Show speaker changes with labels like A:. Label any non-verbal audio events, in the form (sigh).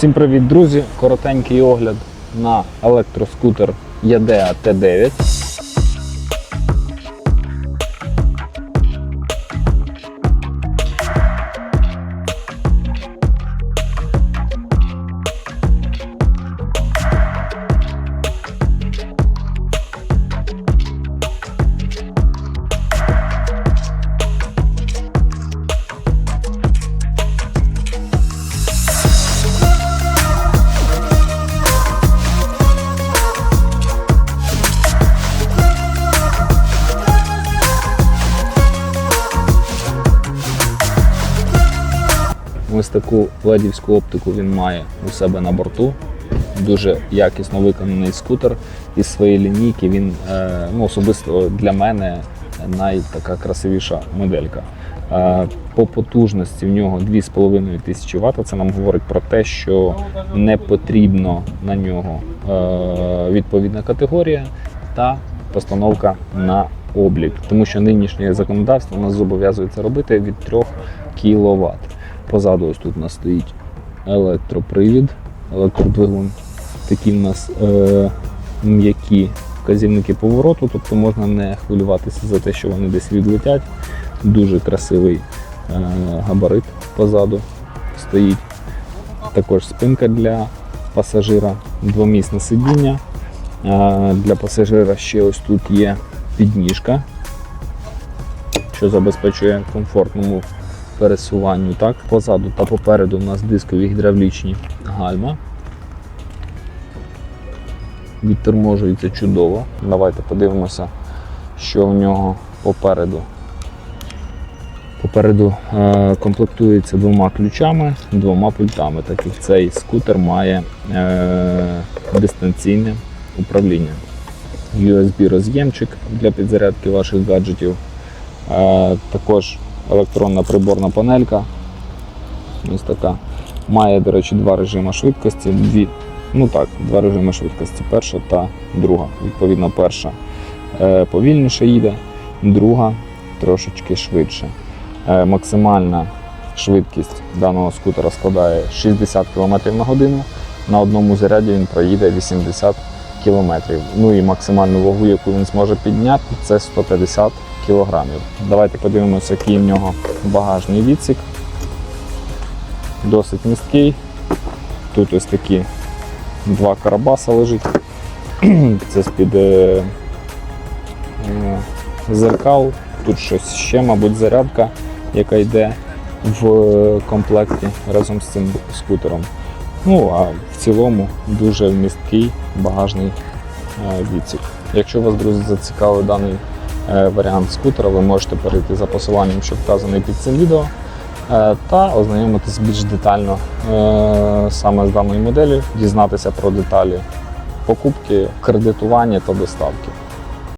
A: Всім привіт, друзі! Коротенький огляд на електроскутер Yadea T9. Ось таку ледівську оптику він має у себе на борту. Дуже якісно виконаний скутер із своєї лінійки. Він е, ну, особисто для мене найтака красивіша моделька. Е, По потужності в нього 2500 Вт. Це нам говорить про те, що не потрібно на нього е, відповідна категорія та постановка на облік, тому що нинішнє законодавство нас зобов'язує це робити від 3 кВт. Позаду ось тут у нас стоїть електропривід, електродвигун. Такі в нас е, м'які вказівники повороту, тобто можна не хвилюватися за те, що вони десь відлетять. Дуже красивий е, габарит позаду стоїть. Також спинка для пасажира, двомісне сидіння. Е, для пасажира ще ось тут є підніжка, що забезпечує комфортному пересуванню. Так? Позаду та попереду у нас дискові гідравлічні гальма. Відторможується чудово. Давайте подивимося, що в нього попереду. Попереду е, комплектується двома ключами, двома пультами, так як цей скутер має е, дистанційне управління. USB-роз'ємчик для підзарядки ваших гаджетів. Е, також електронна приборна панелька. Ось така. Має, до речі, два режими швидкості. Дві, ну так, два режими швидкості. Перша та друга. Відповідно, перша е, повільніше їде, друга трошечки швидше. Е, максимальна швидкість даного скутера складає 60 км на годину. На одному заряді він проїде 80 км. Ну і максимальну вагу, яку він зможе підняти, це 150 кг. Давайте подивимося, який в нього багажний відсік. Досить місткий. Тут ось такі два карабаса лежить. (clears throat) Це з-під е, е, зеркал. Тут щось ще, мабуть, зарядка, яка йде в комплекті разом з цим скутером. Ну, а в цілому дуже вмісткий багажний е, відсік. Якщо вас, друзі, зацікавив даний е, варіант скутера, ви можете перейти за посиланням, що вказаний під цим відео, е, та ознайомитись більш детально саме з даною моделлю, дізнатися про деталі покупки, кредитування та доставки.